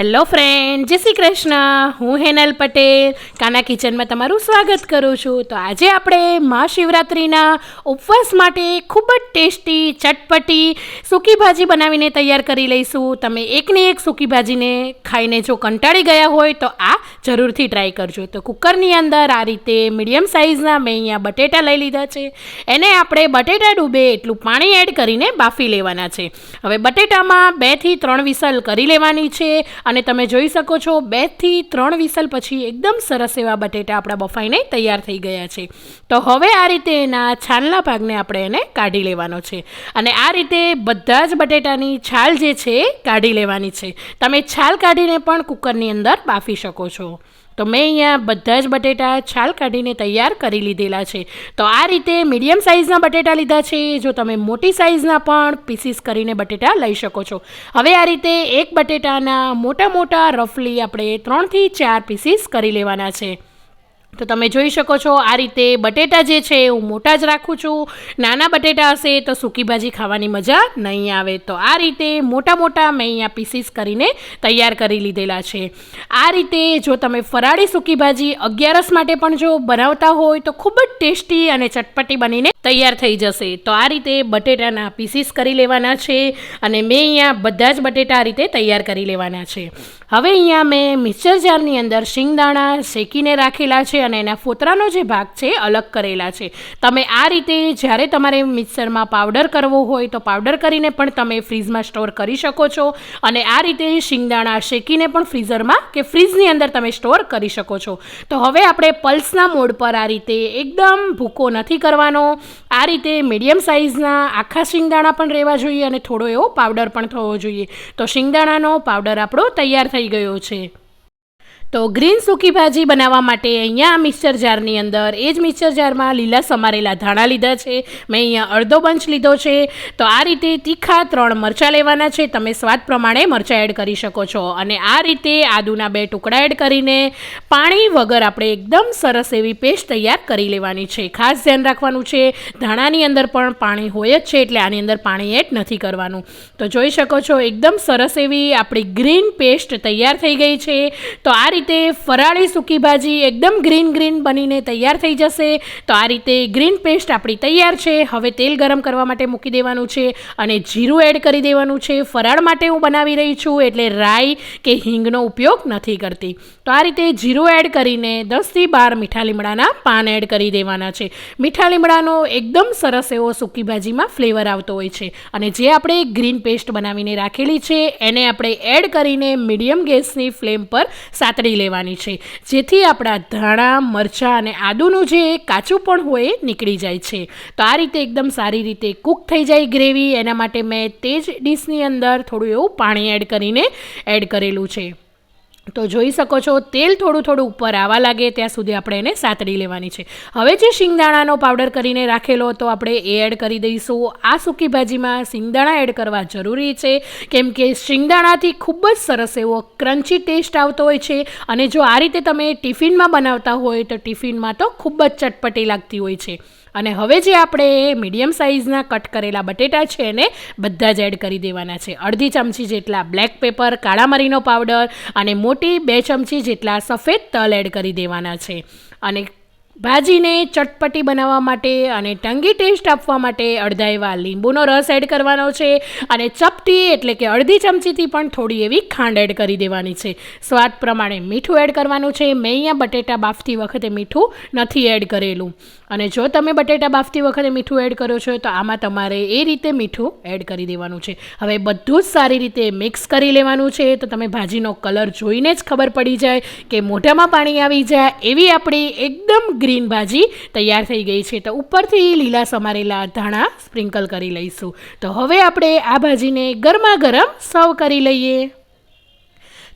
Hello friend જય શ્રી કૃષ્ણ. હું હેનલ પટેલ. કાના કિચનમાં તમારું સ્વાગત કરું છું. તો આજે આપણે મહાશિવરાત્રિના ઉપવાસ માટે ખૂબ જ ટેસ્ટી ચટપટી સૂકી ભાજી બનાવીને તૈયાર કરી લઈશું. તમે એકને એક સૂકી ભાજીને ખાઈને જો કંટાળી ગયા હોય તો આ જરૂરથી ટ્રાય કરજો. તો કુકરની અંદર આ રીતે મીડિયમ સાઇઝના મેં અહીંયા બટેટા લઈ લીધા છે. એને આપણે બટેટા ડૂબે એટલું પાણી એડ કરીને બાફી લેવાના છે. હવે બટેટામાં બેથી ત્રણ વિસલ કરી લેવાની છે. અને તમે જોઈ શકો છો, બેથી ત્રણ વિસલ પછી એકદમ સરસ એવા બટેટા આપણા બફાઈને તૈયાર થઈ ગયા છે. તો હવે આ રીતે એના છાલના ભાગને આપણે એને કાઢી લેવાનો છે. અને આ રીતે બધા જ બટેટાની છાલ જે છે કાઢી લેવાની છે. તમે છાલ કાઢીને પણ કુકરની અંદર બાફી શકો છો. તો મેં અહીંયા બધા જ બટેટા છાલ કાઢીને તૈયાર કરી લીધેલા છે. તો આ રીતે મીડિયમ સાઇઝના બટેટા લીધા છે. જો તમે મોટી સાઇઝના પણ પીસીસ કરીને બટેટા લઈ શકો છો. હવે આ રીતે એક બટેટાના મોટા મોટા રફલી આપણે ત્રણથી ચાર પીસીસ કરી લેવાના છે. તો તમે જોઈ શકો છો આ રીતે બટેટા જે છે હું મોટા જ રાખું છું. નાના બટેટા હશે તો સૂકી ભાજી ખાવાની મજા નહીં આવે. તો આ રીતે મોટા મોટા મેં અહીંયા પીસીસ કરીને તૈયાર કરી લીધેલા છે. આ રીતે જો તમે ફરાળી સૂકી ભાજી અગિયારસ માટે પણ જો બનાવતા હોય તો ખૂબ જ ટેસ્ટી અને ચટપટી બનીને તૈયાર થઈ જશે. તો આ રીતે બટેટાના પીસીસ કરી લેવાના છે અને મેં અહીંયા બધા જ બટેટા આ રીતે તૈયાર કરી લેવાના છે. હવે અહીંયા મેં મિક્સર જારની અંદર શિંગદાણા શેકીને રાખેલા છે. અને એના ફોતરાનો જે ભાગ છે અલગ કરેલા છે. તમે આ રીતે જ્યારે તમારે મિક્સરમાં પાવડર કરવો હોય તો પાવડર કરીને પણ તમે ફ્રીઝમાં સ્ટોર કરી શકો છો અને આ રીતે શિંગદાણા શેકીને પણ ફ્રીઝરમાં કે ફ્રીઝની અંદર તમે સ્ટોર કરી શકો છો. તો હવે આપણે પલ્સના મોડ પર આ રીતે એકદમ ભૂકો નથી કરવાનો. આ રીતે મીડિયમ સાઇઝના આખા શિંગદાણા પણ રહેવા જોઈએ અને થોડો એવો પાવડર પણ થવો જોઈએ. તો શિંગદાણાનો પાવડર આપણો તૈયાર થઈ ગયો છે. તો ગ્રીન સૂકી ભાજી બનાવવા માટે અહીંયા મિક્સર જારની અંદર એ જ મિક્સર જારમાં લીલા સમારેલા ધાણા લીધા છે. મેં અહીંયા અડધો બંચ લીધો છે. તો આ રીતે તીખા ત્રણ મરચાં લેવાના છે. તમે સ્વાદ પ્રમાણે મરચાં એડ કરી શકો છો. અને આ રીતે આદુના બે ટુકડા એડ કરીને પાણી વગર આપણે એકદમ સરસ એવી પેસ્ટ તૈયાર કરી લેવાની છે. ખાસ ધ્યાન રાખવાનું છે. ધાણાની અંદર પણ પાણી હોય જ છે એટલે આની અંદર પાણી એડ નથી કરવાનું. તો જોઈ શકો છો, એકદમ સરસ એવી આપણી ગ્રીન પેસ્ટ તૈયાર થઈ ગઈ છે. તો આ રીતે ફરાળી સૂકી ભાજી એકદમ ગ્રીન ગ્રીન બનીને તૈયાર થઈ જશે. તો આ રીતે ગ્રીન પેસ્ટ આપણી તૈયાર છે. હવે તેલ ગરમ કરવા માટે મૂકી દેવાનું છે અને જીરું એડ કરી દેવાનું છે. ફરાળ માટે હું બનાવી રહી છું એટલે રાઈ કે હિંગનો ઉપયોગ નથી કરતી. તો આ રીતે જીરું એડ કરીને દસથી બાર મીઠા લીમડાના પાન એડ કરી દેવાના છે. મીઠા લીમડાનો એકદમ સરસ એવો સૂકી ભાજીમાં ફ્લેવર આવતો હોય છે. અને જે આપણે ગ્રીન પેસ્ટ બનાવીને રાખેલી છે, એને આપણે એડ કરીને મીડિયમ ગેસની ફ્લેમ પર સાતડી લેવાની છે. જેથી આપણા ધાણા, મરચાં અને આદુનું જે કાચું પણ હોય એ નીકળી જાય છે. તો આ રીતે એકદમ સારી રીતે કૂક થઈ જાય ગ્રેવી. એના માટે મેં તે જ ડીશની અંદર થોડું એવું પાણી એડ કરીને એડ કરેલું છે. તો જોઈ શકો છો, તેલ થોડું થોડું ઉપર આવવા લાગે, ત્યાં સુધી આપણે એને સાતડી લેવાની છે. હવે જે શિંગદાણાનો પાવડર કરીને રાખેલો તો આપણે એ એડ કરી દઈશું. આ સૂકી ભાજીમાં શિંગદાણા એડ કરવા જરૂરી છે, કેમ કે શિંગદાણાથી ખૂબ જ સરસ એવો ક્રન્ચી ટેસ્ટ આવતો હોય છે અને જો આ રીતે તમે ટિફિનમાં બનાવતા હોય, તો ટિફિનમાં તો ખૂબ જ ચટપટી લાગતી હોય છે. અને હવે જે આપણે મીડિયમ સાઇઝના કટ કરેલા બટેટા છે એને બધા જ એડ કરી દેવાના છે. અડધી ચમચી જેટલા બ્લેક પેપર, કાળા મરીનો પાવડર અને મોટી બે ચમચી જેટલા સફેદ તલ એડ કરી દેવાના છે. અને ભાજીને ચટપટી બનાવવા માટે અને ટંગી ટેસ્ટ આપવા માટે અડધા એવા લીંબુનો રસ એડ કરવાનો છે. અને ચપટી એટલે કે અડધી ચમચીથી પણ થોડી એવી ખાંડ એડ કરી દેવાની છે. સ્વાદ પ્રમાણે મીઠું એડ કરવાનું છે. મેં અહીંયા બટેટા બાફતી વખતે મીઠું નથી એડ કરેલું. અને જો તમે બટેટા બાફતી વખતે મીઠું એડ કરો છો, તો આમાં તમારે એ રીતે મીઠું એડ કરી દેવાનું છે. હવે બધું જ સારી રીતે મિક્સ કરી લેવાનું છે. તો તમે ભાજીનો કલર જોઈને જ ખબર પડી જાય કે મોઢામાં પાણી આવી જાય એવી આપણી એકદમ ગ્રીન ભાજી તૈયાર થઈ ગઈ છે. તો ઉપરથી લીલા સમારેલા ધાણા સ્પ્રિંકલ કરી લઈશું. તો હવે આપણે આ ભાજીને ગરમા ગરમ સર્વ કરી લઈએ.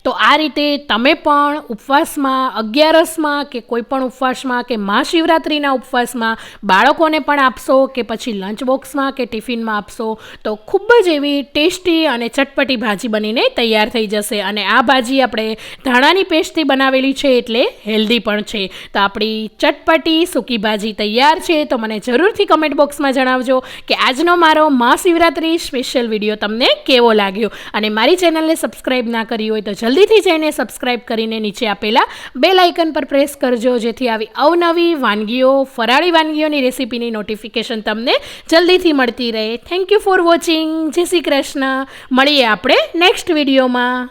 તો આ રીતે તમે પણ ઉપવાસમાં, અગિયારસમાં કે કોઈ પણ ઉપવાસમાં કે મહાશિવરાત્રિના ઉપવાસમાં બાળકોને પણ આપશો કે પછી લંચ બોક્સમાં કે ટિફિનમાં આપશો, તો ખૂબ જ એવી ટેસ્ટી અને ચટપટી ભાજી બનીને તૈયાર થઈ જશે. અને આ ભાજી આપણે ધાણાની પેસ્ટથી બનાવેલી છે એટલે હેલ્ધી પણ છે. તો આપણી ચટપટી સૂકી ભાજી તૈયાર છે, તો મને જરૂરથી કમેન્ટ બોક્સમાં જણાવજો કે આજનો મારો મહાશિવરાત્રિ સ્પેશિયલ વીડિયો તમને કેવો લાગ્યો? અને મારી ચેનલને સબસ્ક્રાઈબ ના કરી હોય તો જલ્દી જલ્દીથી જઈને સબસ્ક્રાઇબ કરીને નીચે આપેલા બેલ આઇકન પર પ્રેસ કરજો, જેથી આવી અવનવી વાનગીઓ, ફરાળી વાનગીઓની રેસીપીની નોટિફિકેશન તમને જલ્દીથી મળતી રહે. થેન્ક યુ ફોર વોચિંગ જય શ્રી કૃષ્ણ. મળીએ આપણે નેક્સ્ટ વિડીયોમાં